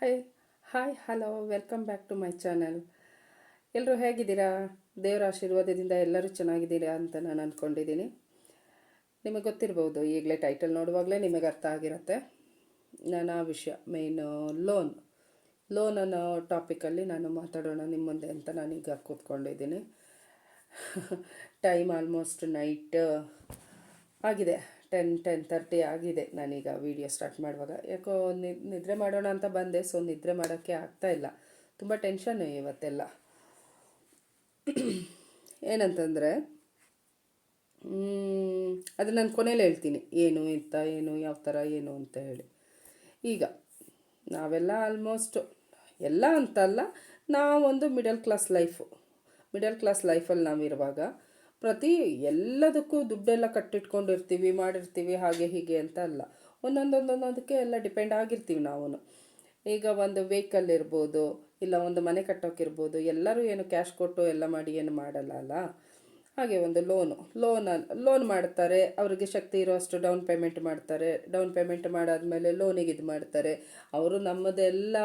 Hi hi hello welcome back to my channel ಎಲ್ಲರೂ ಹೇಗಿದ್ದೀರಾ? ದೇವರ ಆಶೀರ್ವಾದದಿಂದ ಎಲ್ಲರೂ ಚೆನ್ನಾಗಿದ್ದೀರಾ ಅಂತ ನಾನು ಅಂದ್ಕೊಂಡಿದ್ದೀನಿ ನಿಮಗೆ ಗೊತ್ತಿರ್ಬೋದು, ಈಗಲೇ ಟೈಟಲ್ ನೋಡುವಾಗಲೇ ನಿಮಗೆ ಅರ್ಥ ಆಗಿರುತ್ತೆ. ನಾನು ಆ ವಿಷಯ ಮೇಯ್ನು ಲೋನ್ ಲೋನ್ ಅನ್ನೋ ಟಾಪಿಕಲ್ಲಿ ನಾನು ಮಾತಾಡೋಣ ನಿಮ್ಮ ಮುಂದೆ ಅಂತ ನಾನೀಗ ಕೂತ್ಕೊಂಡಿದ್ದೀನಿ. ಟೈಮ್ ಆಲ್ಮೋಸ್ಟ್ ನೈಟ್ ಆಗಿದೆ. ಟೆನ್ ಟೆನ್ ತರ್ಟಿ ಆಗಿದೆ ನಾನೀಗ ವೀಡಿಯೋ ಸ್ಟಾರ್ಟ್ ಮಾಡುವಾಗ. ಯಾಕೋ ನಿದ್ರೆ ಮಾಡೋಣ ಅಂತ ಬಂದೆ ಸೊ ನಿದ್ರೆ ಮಾಡೋಕ್ಕೆ ಆಗ್ತಾ ಇಲ್ಲ. ತುಂಬ ಟೆನ್ಷನ್ ಇವತ್ತೆಲ್ಲ. ಏನಂತಂದರೆ ಅದು ನಾನು ಕೊನೆಯಲ್ಲಿ ಹೇಳ್ತೀನಿ. ಏನು ಎಂತ ಏನು ಯಾವ ಥರ ಏನು ಅಂತ ಹೇಳಿ. ಈಗ, ನಾವೆಲ್ಲ ಆಲ್ಮೋಸ್ಟ್ ಎಲ್ಲ ಅಂತಲ್ಲ, ನಾವೊಂದು middle class life middle class ಲೈಫಲ್ಲಿ ನಾವಿರುವಾಗ ಪ್ರತಿ ಎಲ್ಲದಕ್ಕೂ ದುಡ್ಡೆಲ್ಲ ಕಟ್ಟಿಟ್ಕೊಂಡಿರ್ತೀವಿ, ಮಾಡಿರ್ತೀವಿ, ಹಾಗೆ ಹೀಗೆ ಅಂತ ಅಲ್ಲ. ಒಂದೊಂದೊಂದೊಂದೊಂದಕ್ಕೆ ಎಲ್ಲ ಡಿಪೆಂಡ್ ಆಗಿರ್ತೀವಿ ನಾವು ಈಗ ಒಂದು ವೆಹಿಕಲ್ ಇರ್ಬೋದು, ಇಲ್ಲ ಒಂದು ಮನೆ ಕಟ್ಟೋಕ್ಕಿರ್ಬೋದು ಎಲ್ಲರೂ ಏನು ಕ್ಯಾಶ್ ಕೊಟ್ಟು ಎಲ್ಲ ಮಾಡಿ ಏನು ಮಾಡಲ್ಲ ಅಲ್ಲ? ಹಾಗೆ ಒಂದು ಲೋನು ಲೋನ್ ಲೋನ್ ಮಾಡ್ತಾರೆ, ಅವರಿಗೆ ಶಕ್ತಿ ಇರೋಷ್ಟು ಡೌನ್ ಪೇಮೆಂಟ್ ಮಾಡ್ತಾರೆ. ಡೌನ್ ಪೇಮೆಂಟ್ ಮಾಡಾದಮೇಲೆ ಲೋನಿಗೆ ಇದು ಮಾಡ್ತಾರೆ. ಅವರು ನಮ್ಮದೆಲ್ಲ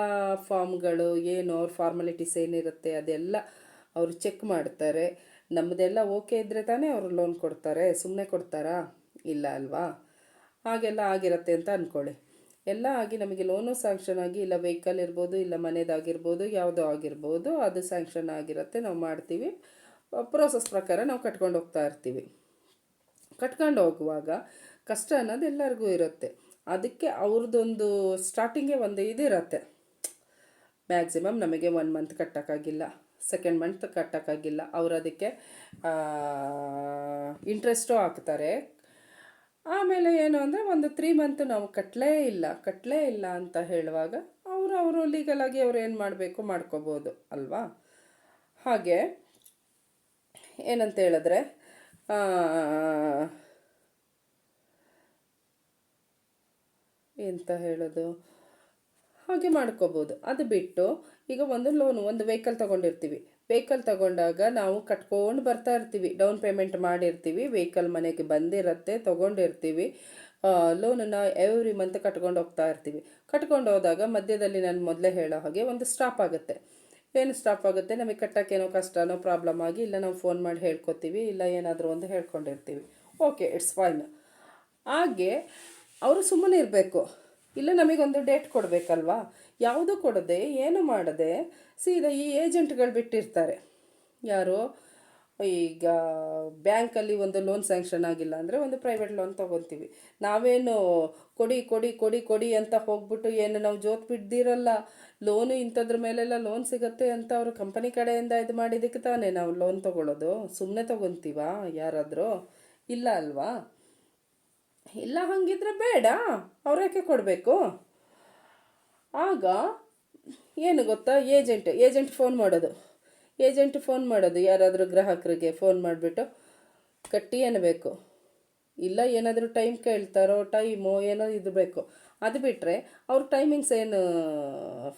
ಫಾರ್ಮ್ಗಳು ಏನು ಅವ್ರ ಫಾರ್ಮಾಲಿಟೀಸ್ ಏನಿರುತ್ತೆ ಅದೆಲ್ಲ ಅವರು ಚೆಕ್ ಮಾಡ್ತಾರೆ. ನಮ್ಮದೆಲ್ಲ ಓಕೆ ಇದ್ದರೆ ತಾನೇ ಅವರು ಲೋನ್ ಕೊಡ್ತಾರೆ. ಸುಮ್ಮನೆ ಕೊಡ್ತಾರಾ? ಇಲ್ಲ ಅಲ್ವಾ? ಹಾಗೆಲ್ಲ ಆಗಿರುತ್ತೆ ಅಂತ ಅಂದ್ಕೊಳ್ಳಿ ಎಲ್ಲ ಆಗಿ ನಮಗೆ ಲೋನು ಸ್ಯಾಂಕ್ಷನ್ ಆಗಿ ಇಲ್ಲ ವೆಹಿಕಲ್ ಇರ್ಬೋದು, ಇಲ್ಲ ಮನೆಯದಾಗಿರ್ಬೋದು ಯಾವುದೋ ಆಗಿರ್ಬೋದು, ಅದು ಸ್ಯಾಂಕ್ಷನ್ ಆಗಿರುತ್ತೆ. ನಾವು ಮಾಡ್ತೀವಿ. ಪ್ರೋಸೆಸ್ ಪ್ರಕಾರ ನಾವು ಕಟ್ಕೊಂಡು ಹೋಗ್ತಾ ಇರ್ತೀವಿ. ಕಟ್ಕೊಂಡು ಹೋಗುವಾಗ ಕಷ್ಟ ಅನ್ನೋದು ಎಲ್ಲರಿಗೂ ಇರುತ್ತೆ. ಅದಕ್ಕೆ ಅವ್ರದ್ದೊಂದು ಸ್ಟಾರ್ಟಿಂಗೇ ಒಂದು ಇದಿರುತ್ತೆ. ಮ್ಯಾಕ್ಸಿಮಮ್ ನಮಗೆ ಒನ್ ಮಂತ್ ಕಟ್ಟೋಕ್ಕಾಗಿಲ್ಲ. ಸೆಕೆಂಡ್ ಮಂತ್ ಕಟ್ಟೋಕ್ಕಾಗಿಲ್ಲ. ಅವ್ರು ಅದಕ್ಕೆ ಇಂಟ್ರೆಸ್ಟು ಹಾಕ್ತಾರೆ. ಆಮೇಲೆ ಏನು ಅಂದರೆ ಒಂದು ತ್ರೀ ಮಂತ್ ನಾವು ಕಟ್ಟಲೇ ಇಲ್ಲ ಕಟ್ಟಲೇ ಇಲ್ಲ ಅಂತ ಹೇಳುವಾಗ ಅವರು ಅವರು ಲೀಗಲಾಗಿ ಅವ್ರು ಏನು ಮಾಡಬೇಕು ಮಾಡ್ಕೋಬೋದು ಅಲ್ವಾ? ಹಾಗೆ ಏನಂತ ಹೇಳಿದ್ರೆ ಎಂತ ಹೇಳೋದು? ಹಾಗೆ ಮಾಡ್ಕೋಬೋದು. ಅದು ಬಿಟ್ಟು ಈಗ ಒಂದು ಲೋನು ಒಂದು ವೆಹಿಕಲ್ ತಗೊಂಡಿರ್ತೀವಿ. ವೆಹಿಕಲ್ ತಗೊಂಡಾಗ ನಾವು ಕಟ್ಕೊಂಡು ಬರ್ತಾ ಇರ್ತೀವಿ. ಡೌನ್ ಪೇಮೆಂಟ್ ಮಾಡಿರ್ತೀವಿ. ವೆಹಿಕಲ್ ಮನೆಗೆ ಬಂದಿರತ್ತೆ, ತಗೊಂಡಿರ್ತೀವಿ. ಲೋನನ್ನು ಎವ್ರಿ ಮಂತ್ ಕಟ್ಕೊಂಡು ಹೋಗ್ತಾ ಇರ್ತೀವಿ. ಕಟ್ಕೊಂಡು ಹೋದಾಗ ಮಧ್ಯದಲ್ಲಿ ನಾನು ಮೊದಲೇ ಹೇಳೋ ಹಾಗೆ ಒಂದು ಸ್ಟಾಪ್ ಆಗುತ್ತೆ. ಏನು ಸ್ಟಾಪ್ ಆಗುತ್ತೆ? ನಮಗೆ ಕಟ್ಟೋಕ್ಕೇನೋ ಕಷ್ಟನೋ ಪ್ರಾಬ್ಲಮ್ ಆಗಿ ಇಲ್ಲ ನಾವು ಫೋನ್ ಮಾಡಿ ಹೇಳ್ಕೊತೀವಿ, ಇಲ್ಲ ಏನಾದರೂ ಒಂದು ಹೇಳ್ಕೊಂಡಿರ್ತೀವಿ. ಓಕೆ ಇಟ್ಸ್ ಫೈನ್ ಹಾಗೆ, ಅವರು ಸುಮ್ಮನೆ ಇರಬೇಕು. ಇಲ್ಲ, ನಮಗೊಂದು ಡೇಟ್ ಕೊಡಬೇಕಲ್ವಾ? ಯಾವುದು ಕೊಡದೆ, ಏನು ಮಾಡದೆ, ಸೀದಾ ಈ ಏಜೆಂಟ್ಗಳು ಬಿಟ್ಟಿರ್ತಾರೆ. ಯಾರು? ಈಗ ಬ್ಯಾಂಕಲ್ಲಿ ಒಂದು ಲೋನ್ ಸ್ಯಾಂಕ್ಷನ್ ಆಗಿಲ್ಲ ಅಂದರೆ ಒಂದು ಪ್ರೈವೇಟ್ ಲೋನ್ ತೊಗೊತೀವಿ. ನಾವೇನು ಕೊಡಿ ಕೊಡಿ ಕೊಡಿ ಕೊಡಿ ಅಂತ ಹೋಗ್ಬಿಟ್ಟು ಏನು ನಾವು ಜೋತ್ ಬಿಡ್ದಿರಲ್ಲ. ಲೋನು ಇಂಥದ್ರ ಮೇಲೆಲ್ಲ ಲೋನ್ ಸಿಗುತ್ತೆ ಅಂತ ಅವರು ಕಂಪನಿ ಕಡೆಯಿಂದ ಇದು ಮಾಡಿದ್ದಕ್ಕೆ ತಾನೇ ನಾವು ಲೋನ್ ತೊಗೊಳ್ಳೋದು ಸುಮ್ಮನೆ ತೊಗೊತೀವಾ ಯಾರಾದರೂ? ಇಲ್ಲ ಅಲ್ವಾ? ಇಲ್ಲ, ಹಂಗಿದ್ರೆ ಬೇಡ. ಅವ್ರ್ಯಾಕೆ ಕೊಡಬೇಕು? ಆಗ ಏನು ಗೊತ್ತಾ? ಏಜೆಂಟ್ ಏಜೆಂಟ್ ಫೋನ್ ಮಾಡೋದು. ಏಜೆಂಟ್ ಫೋನ್ ಮಾಡೋದು. ಯಾರಾದರೂ ಗ್ರಾಹಕರಿಗೆ ಫೋನ್ ಮಾಡಿಬಿಟ್ಟು, ಕಟ್ಟಿ ಅನ್ನಬೇಕು ಇಲ್ಲ, ಏನಾದರೂ ಟೈಮ್ ಕೇಳ್ತಾರೋ, ಟೈಮು, ಏನೋ ಇದು ಬೇಕು. ಅದು ಬಿಟ್ಟರೆ ಅವ್ರ ಟೈಮಿಂಗ್ಸ್ ಏನು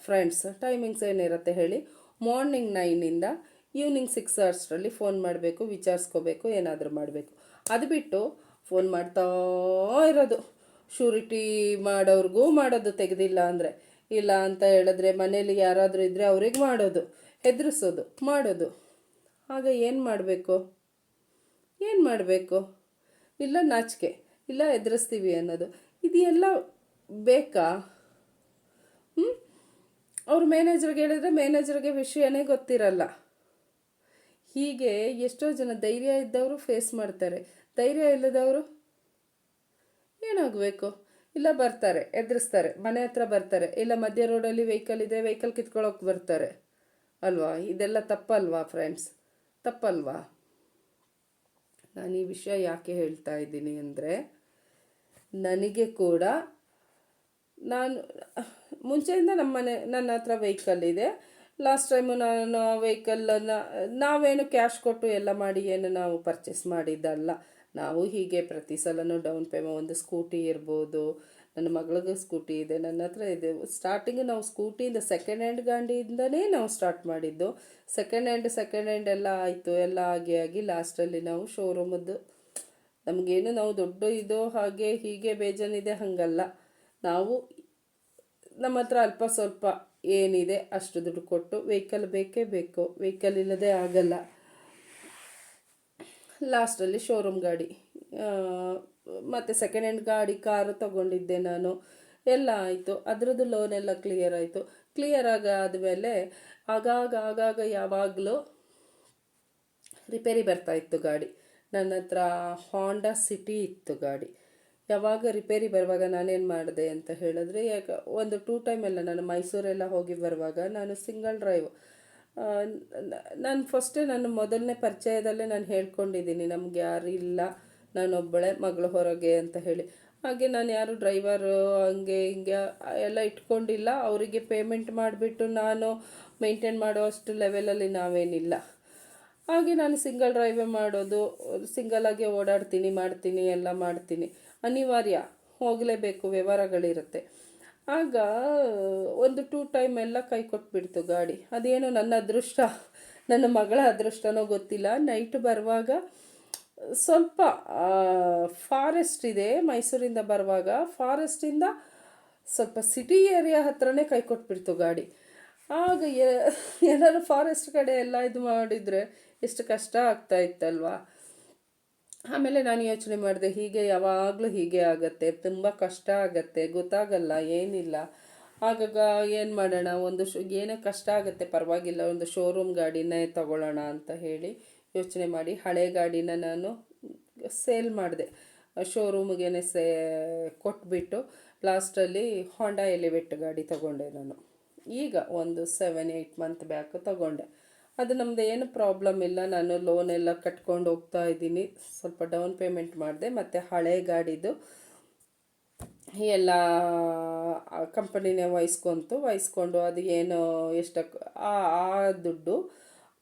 ಫ್ರೆಂಡ್ಸ್ ಟೈಮಿಂಗ್ಸ್ ಏನಿರುತ್ತೆ ಹೇಳಿ ಮಾರ್ನಿಂಗ್ ನೈನಿಂದ ಈವ್ನಿಂಗ್ ಸಿಕ್ಸ್ ಅವರ್ಸ್ರಲ್ಲಿ ಫೋನ್ ಮಾಡಬೇಕು, ವಿಚಾರಿಸ್ಕೋಬೇಕು, ಏನಾದರೂ ಮಾಡಬೇಕು. ಅದು ಬಿಟ್ಟು ಫೋನ್ ಮಾಡ್ತಾ ಇರೋದು. ಶೂರಿಟಿ ಮಾಡೋರ್ಗೂ ಮಾಡೋದು ತೆಗೆದಿಲ್ಲ ಅಂದರೆ. ಇಲ್ಲ ಅಂತ ಹೇಳಿದ್ರೆ ಮನೇಲಿ ಯಾರಾದರೂ ಇದ್ದರೆ ಅವ್ರಿಗೆ ಮಾಡೋದು, ಹೆದರಿಸೋದು, ಮಾಡೋದು. ಆಗ ಏನು ಮಾಡಬೇಕು? ಏನು ಮಾಡಬೇಕು? ಇಲ್ಲ ನಾಚಿಕೆ, ಇಲ್ಲ ಎದುರಿಸ್ತೀವಿ ಅನ್ನೋದು. ಇದೆಲ್ಲ ಬೇಕಾ? ಹ್ಞೂ ಅವ್ರ ಮ್ಯಾನೇಜರ್ಗೆ ಹೇಳಿದ್ರೆ ಮ್ಯಾನೇಜರ್ಗೆ ವಿಷಯನೇ ಗೊತ್ತಿರಲ್ಲ. ಹೀಗೆ ಎಷ್ಟೋ ಜನ ಧೈರ್ಯ ಇದ್ದವರು ಫೇಸ್ ಮಾಡ್ತಾರೆ. ಧೈರ್ಯ ಇಲ್ಲದವರು ಏನಾಗಬೇಕು? ಇಲ್ಲ ಬರ್ತಾರೆ, ಎದುರಿಸ್ತಾರೆ, ಮನೆ ಹತ್ರ ಬರ್ತಾರೆ, ಇಲ್ಲ ಮಧ್ಯ ರೋಡಲ್ಲಿ ವೆಹಿಕಲ್ ಇದೆ ವೆಹಿಕಲ್ ಕಿತ್ಕೊಳ್ಳೋಕೆ ಬರ್ತಾರೆ. ಅಲ್ವಾ? ಇದೆಲ್ಲ ತಪ್ಪಲ್ವಾ ಫ್ರೆಂಡ್ಸ್ ತಪ್ಪಲ್ವಾ? ನಾನು ಈ ವಿಷಯ ಯಾಕೆ ಹೇಳ್ತಾ ಇದ್ದೀನಿ ಅಂದರೆ, ನನಗೆ ಕೂಡ ನಾನು, ಮುಂಚೆಯಿಂದ ನಮ್ಮ ಮನೆ, ನನ್ನ ಹತ್ರ ವೆಹಿಕಲ್ ಇದೆ. ಲಾಸ್ಟ್ ಟೈಮು ನಾನು ವೆಹಿಕಲನ್ನು ನಾವೇನು ಕ್ಯಾಶ್ ಕೊಟ್ಟು ಎಲ್ಲ ಮಾಡಿ ಏನು ನಾವು ಪರ್ಚೇಸ್ ಮಾಡಿದ್ದಲ್ಲ. ನಾವು ಹೀಗೆ ಪ್ರತಿ ಸಲನೂ ಡೌನ್ ಪೇಮೆಂಟ್ ಒಂದು ಸ್ಕೂಟಿ ಇರ್ಬೋದು, ನನ್ನ ಮಗಳಿಗೆ ಸ್ಕೂಟಿ ಇದೆ, ನನ್ನ ಹತ್ರ ಇದೆ. ಸ್ಟಾರ್ಟಿಂಗ್ ನಾವು ಸ್ಕೂಟಿಯಿಂದ ಸೆಕೆಂಡ್ ಹ್ಯಾಂಡ್ ಗಾಡಿಯಿಂದನೇ ನಾವು ಸ್ಟಾರ್ಟ್ ಮಾಡಿದ್ದು. ಸೆಕೆಂಡ್ ಹ್ಯಾಂಡ್ ಸೆಕೆಂಡ್ ಹ್ಯಾಂಡ್ ಎಲ್ಲ ಆಯಿತು, ಎಲ್ಲ ಆಗಿ ಆಗಿ ಲಾಸ್ಟಲ್ಲಿ ನಾವು ಶೋರೂಮದ್ದು ನಮಗೇನು ನಾವು ದೊಡ್ಡ ಇದೋ ಹಾಗೆ ಹೀಗೆ ಬೇಜಾನಿದೆ ಹಾಗಲ್ಲ. ನಾವು ನಮ್ಮ ಹತ್ರ ಅಲ್ಪ ಸ್ವಲ್ಪ ಏನಿದೆ ಅಷ್ಟು ದುಡ್ಡು ಕೊಟ್ಟು ವೆಹಿಕಲ್ ಬೇಕೇ ಬೇಕು. ವೆಹಿಕಲ್ ಇಲ್ಲದೆ ಆಗಲ್ಲ. ಲಾಸ್ಟಲ್ಲಿ ಶೋರೂಮ್ ಗಾಡಿ. ಮತ್ತು ಸೆಕೆಂಡ್ ಹ್ಯಾಂಡ್ ಗಾಡಿ ಕಾರು ತಗೊಂಡಿದ್ದೆ ನಾನು. ಎಲ್ಲ ಆಯಿತು. ಅದರದ್ದು ಎಲ್ಲ ಕ್ಲಿಯರ್ ಆಯಿತು. ಕ್ಲಿಯರ್ ಆಗಾದಮೇಲೆ ಆಗಾಗ ಆಗಾಗ ಯಾವಾಗಲೂ ರಿಪೇರಿ ಬರ್ತಾ ಇತ್ತು ಗಾಡಿ. ನನ್ನ ಹತ್ರ ಹಾಂಡಾ ಸಿಟಿ ಇತ್ತು ಗಾಡಿ. ಯಾವಾಗ ರಿಪೇರಿ ಬರುವಾಗ ನಾನೇನು ಮಾಡಿದೆ ಅಂತ ಹೇಳಿದ್ರೆ, ಯಾಕೆ, ಒಂದು ಟೂ ಟೈಮ್ ಎಲ್ಲ ನಾನು ಮೈಸೂರೆಲ್ಲ ಹೋಗಿ ಬರುವಾಗ ನಾನು ಸಿಂಗಲ್ ಡ್ರೈವ್ ನಾನು ಫಸ್ಟೇ ನನ್ನ ಮೊದಲನೇ ಪರಿಚಯದಲ್ಲೇ ನಾನು ಹೇಳ್ಕೊಂಡಿದ್ದೀನಿ, ನಮ್ಗೆ ಯಾರು ಇಲ್ಲ ನಾನೊಬ್ಬಳೆ ಮಗಳು ಹೊರಗೆ ಅಂತ ಹೇಳಿ. ಹಾಗೆ ನಾನು ಯಾರು ಡ್ರೈವರು ಹಂಗೆ ಹಿಂಗೆ ಎಲ್ಲ ಇಟ್ಕೊಂಡಿಲ್ಲ, ಅವರಿಗೆ ಪೇಮೆಂಟ್ ಮಾಡಿಬಿಟ್ಟು ನಾನು ಮೇಂಟೈನ್ ಮಾಡೋ ಅಷ್ಟು ಲೆವೆಲಲ್ಲಿ ನಾವೇನಿಲ್ಲ. ಹಾಗೆ ನಾನು ಸಿಂಗಲ್ ಡ್ರೈವೇ ಮಾಡೋದು ಸಿಂಗಲಾಗೆ ಓಡಾಡ್ತೀನಿ, ಮಾಡ್ತೀನಿ, ಎಲ್ಲ ಮಾಡ್ತೀನಿ. ಅನಿವಾರ್ಯ, ಹೋಗಲೇಬೇಕು, ವ್ಯವಹಾರಗಳಿರುತ್ತೆ. ಆಗ, ಒಂದು ಟೂ ಟೈಮ್ ಎಲ್ಲ ಕೈ ಕೊಟ್ಬಿಡ್ತು ಗಾಡಿ. ಅದೇನೋ ನನ್ನ ಅದೃಷ್ಟ, ನನ್ನ ಮಗಳ ಅದೃಷ್ಟನೋ ಗೊತ್ತಿಲ್ಲ. ನೈಟ್ ಬರುವಾಗ ಸ್ವಲ್ಪ ಫಾರೆಸ್ಟ್ ಇದೆ ಮೈಸೂರಿಂದ ಬರುವಾಗ ಫಾರೆಸ್ಟಿಂದ ಸ್ವಲ್ಪ ಸಿಟಿ ಏರಿಯಾ ಹತ್ರನೇ ಕೈ ಕೊಟ್ಬಿಡ್ತು ಗಾಡಿ. ಆಗ ಏನಾದ್ರು ಫಾರೆಸ್ಟ್ ಕಡೆ ಎಲ್ಲ ಇದು ಮಾಡಿದರೆ ಎಷ್ಟು ಕಷ್ಟ ಆಗ್ತಾ ಇತ್ತಲ್ವಾ? ಆಮೇಲೆ ನಾನು ಯೋಚನೆ ಮಾಡಿದೆ, ಹೀಗೆ ಯಾವಾಗಲೂ ಹೀಗೆ ಆಗತ್ತೆ, ತುಂಬ ಕಷ್ಟ ಆಗತ್ತೆ, ಗೊತ್ತಾಗಲ್ಲ, ಏನಿಲ್ಲ. ಆಗಾಗ ಏನು ಮಾಡೋಣ, ಒಂದು ಶೋ, ಏನೇ ಕಷ್ಟ ಆಗುತ್ತೆ, ಪರವಾಗಿಲ್ಲ, ಒಂದು ಶೋರೂಮ್ ಗಾಡಿನೇ ತಗೊಳ್ಳೋಣ ಅಂತ ಹೇಳಿ ಯೋಚನೆ ಮಾಡಿ, ಹಳೆ ಗಾಡಿನ ನಾನು ಸೇಲ್ ಮಾಡಿದೆ. ಶೋರೂಮ್ಗೇನೆ ಸೇ, ಕೊಟ್ಬಿಟ್ಟು ಲಾಸ್ಟಲ್ಲಿ ಹೊಂಡಾ ಎಲಿವೆಟ್ ಗಾಡಿ ತಗೊಂಡೆ ನಾನು. ಈಗ ಒಂದು ಸೆವೆನ್ ಏಯ್ಟ್ ಮಂತ್ ಬ್ಯಾಕ್ ತಗೊಂಡೆ. ಅದು ನಮ್ಮದು ಏನು ಪ್ರಾಬ್ಲಮ್ ಇಲ್ಲ. ನಾನು ಲೋನ್ ಎಲ್ಲ ಕಟ್ಕೊಂಡು ಹೋಗ್ತಾ ಇದ್ದೀನಿ. ಸ್ವಲ್ಪ ಡೌನ್ ಪೇಮೆಂಟ್ ಮಾಡಿದೆ. ಮತ್ತು ಹಳೆ ಗಾಡಿದು ಎಲ್ಲ ಕಂಪನಿನೇ ವಹಿಸ್ಕೊಂತು. ವಹಿಸ್ಕೊಂಡು ಅದು ಏನು ಎಷ್ಟಕ್ಕೆ ಆ ದುಡ್ಡು,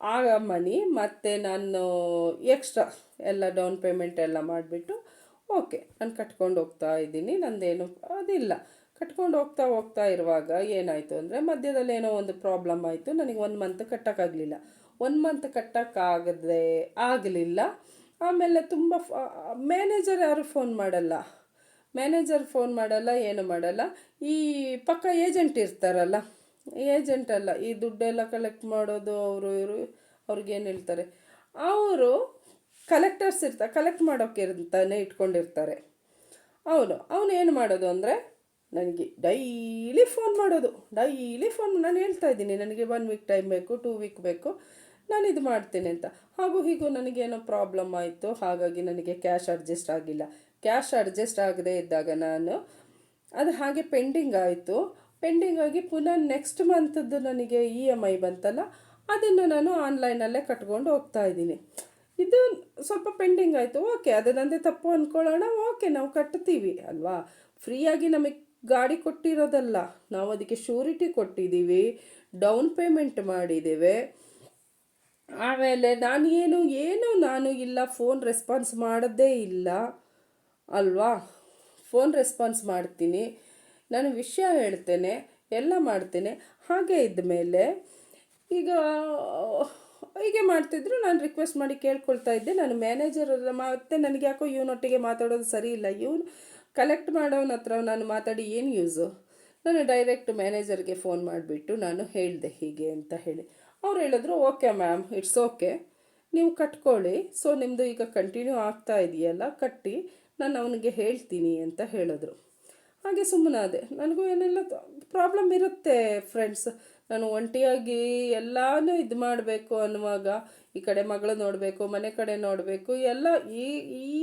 ಆ ಮನಿ ಮತ್ತು ನಾನು ಎಕ್ಸ್ಟ್ರಾ ಎಲ್ಲ ಡೌನ್ ಪೇಮೆಂಟ್ ಎಲ್ಲ ಮಾಡಿಬಿಟ್ಟು ಓಕೆ ನಾನು ಕಟ್ಕೊಂಡು ಹೋಗ್ತಾ ಇದ್ದೀನಿ. ನಂದೇನು ಅದಿಲ್ಲ. ಕಟ್ಕೊಂಡು ಹೋಗ್ತಾ ಹೋಗ್ತಾ ಇರುವಾಗ ಏನಾಯಿತು ಅಂದರೆ ಮಧ್ಯದಲ್ಲಿ ಏನೋ ಒಂದು ಪ್ರಾಬ್ಲಮ್ ಆಯಿತು. ನನಗೆ ಒಂದು ಮಂತ್ ಕಟ್ಟೋಕ್ಕಾಗಲಿಲ್ಲ. ಒಂದು ಮಂತ್ ಕಟ್ಟೋಕ್ಕಾಗದೆ ಆಗಲಿಲ್ಲ. ಆಮೇಲೆ ತುಂಬ ಮ್ಯಾನೇಜರ್ ಯಾರು ಫೋನ್ ಮಾಡಲ್ಲ? ಮ್ಯಾನೇಜರ್ ಫೋನ್ ಮಾಡಲ್ಲ, ಏನು ಮಾಡಲ್ಲ? ಈ ಪಕ್ಕ ಏಜೆಂಟ್ ಇರ್ತಾರಲ್ಲ ಏಜೆಂಟ್ ಅಲ್ಲ, ಈ ದುಡ್ಡೆಲ್ಲ ಕಲೆಕ್ಟ್ ಮಾಡೋದು ಅವರು ಇವರು ಅವ್ರಿಗೇನು ಹೇಳ್ತಾರೆ? ಅವರು ಕಲೆಕ್ಟರ್ಸ್ ಇರ್ತಾರೆ ಕಲೆಕ್ಟ್ ಮಾಡೋಕ್ಕೆ ಅಂತಾನೆ ಇಟ್ಕೊಂಡಿರ್ತಾರೆ. ಅವನು ಅವನು ಏನು ಮಾಡೋದು ಅಂದರೆ ನನಗೆ ಡೈಲಿ ಫೋನ್ ಮಾಡೋದು. ಡೈಲಿ ಫೋನ್ ನಾನು ಹೇಳ್ತಾ ಇದ್ದೀನಿ. ನನಗೆ ಒನ್ ವೀಕ್ ಟೈಮ್ ಬೇಕು ಟೂ ವೀಕ್ ಬೇಕು. ನಾನು ಇದು ಮಾಡ್ತೇನೆ ಅಂತ. ಹಾಗೂ ಹೀಗೂ ನನಗೇನೋ ಪ್ರಾಬ್ಲಮ್ ಆಯಿತು. ಹಾಗಾಗಿ ನನಗೆ ಕ್ಯಾಶ್ ಅಡ್ಜಸ್ಟ್ ಆಗಿಲ್ಲ. ಕ್ಯಾಶ್ ಅಡ್ಜಸ್ಟ್ ಆಗದೇ ಇದ್ದಾಗ ನಾನು ಅದು ಹಾಗೆ ಪೆಂಡಿಂಗ್ ಆಯಿತು. ಪೆಂಡಿಂಗ್ ಆಗಿ ಪುನಃ ನೆಕ್ಸ್ಟ್ ಮಂತದ್ದು ನನಗೆ ಇ ಎಂ ಐ ಬಂತಲ್ಲ, ಅದನ್ನು ನಾನು ಆನ್ಲೈನಲ್ಲೇ ಕಟ್ಕೊಂಡು ಹೋಗ್ತಾ ಇದ್ದೀನಿ. ಇದು ಸ್ವಲ್ಪ ಪೆಂಡಿಂಗ್ ಆಯಿತು. ಓಕೆ ಅದನ್ನಂದೇ ನಂದೇ ತಪ್ಪು ಅಂದ್ಕೊಳ್ಳೋಣ ಓಕೆ ನಾವು ಕಟ್ತೀವಿ, ಅಲ್ವಾ? ಫ್ರೀಯಾಗಿ ನಮಗೆ ಗಾಡಿ ಕೊಟ್ಟಿರೋದಲ್ಲ, ನಾವು ಅದಕ್ಕೆ ಶೂರಿಟಿ ಕೊಟ್ಟಿದ್ದೀವಿ ಡೌನ್ ಪೇಮೆಂಟ್ ಮಾಡಿದ್ದೇವೆ. ಆಮೇಲೆ ನಾನು ಏನು ಏನು ನಾನು ಇಲ್ಲ ಫೋನ್ ರೆಸ್ಪಾನ್ಸ್ ಮಾಡೋದೇ ಇಲ್ಲ, ಅಲ್ವಾ? ಫೋನ್ ರೆಸ್ಪಾನ್ಸ್ ಮಾಡ್ತೀನಿ. ನಾನು ವಿಷಯ ಹೇಳ್ತೇನೆ, ಎಲ್ಲ ಮಾಡ್ತೇನೆ. ಹಾಗೆ ಇದ್ಮೇಲೆ ಈಗ, ಹೀಗೆ ಮಾಡ್ತಿದ್ರು, ನಾನು ರಿಕ್ವೆಸ್ಟ್ ಮಾಡಿ ಕೇಳ್ಕೊಳ್ತಾ ಇದ್ದೆ. ನಾನು ಮ್ಯಾನೇಜರ್ ಮತ್ತೆ ನನಗೆ ಯಾಕೋ ಇವನೊಟ್ಟಿಗೆ ಮಾತಾಡೋದು ಸರಿ ಇಲ್ಲ. ಇವನು ಕಲೆಕ್ಟ್ ಮಾಡೋನ ಹತ್ರ ನಾನು ಮಾತಾಡಿ ಏನು ಯೂಸು ನಾನು ಡೈರೆಕ್ಟ್ ಮ್ಯಾನೇಜರ್ಗೆ ಫೋನ್ ಮಾಡಿಬಿಟ್ಟು ನಾನು ಹೇಳಿದೆ ಹೀಗೆ ಅಂತ ಹೇಳಿ. ಅವ್ರು ಹೇಳಿದ್ರು ಓಕೆ ಮ್ಯಾಮ್ ಇಟ್ಸ್ ಓಕೆ ನೀವು ಕಟ್ಕೊಳ್ಳಿ. ಸೊ ನಿಮ್ಮದು ಈಗ ಕಂಟಿನ್ಯೂ ಆಗ್ತಾ ಇದೆಯಲ್ಲ, ಕಟ್ಟಿ. ನಾನು ಅವನಿಗೆ ಹೇಳ್ತೀನಿ ಅಂತ ಹೇಳಿದ್ರು. ಹಾಗೆ ಸುಮ್ಮನಾದೆ ನನಗೂ ಏನೆಲ್ಲ ಪ್ರಾಬ್ಲಮ್ ಇರುತ್ತೆ ಫ್ರೆಂಡ್ಸ್ ನಾನು ಒಂಟಿಯಾಗಿ ಎಲ್ಲಾನು ಇದು ಮಾಡಬೇಕು ಅನ್ನುವಾಗ ಈ ಕಡೆ ಮಗಳು ನೋಡಬೇಕು, ಮನೆ ಕಡೆ ನೋಡಬೇಕು, ಎಲ್ಲ ಈ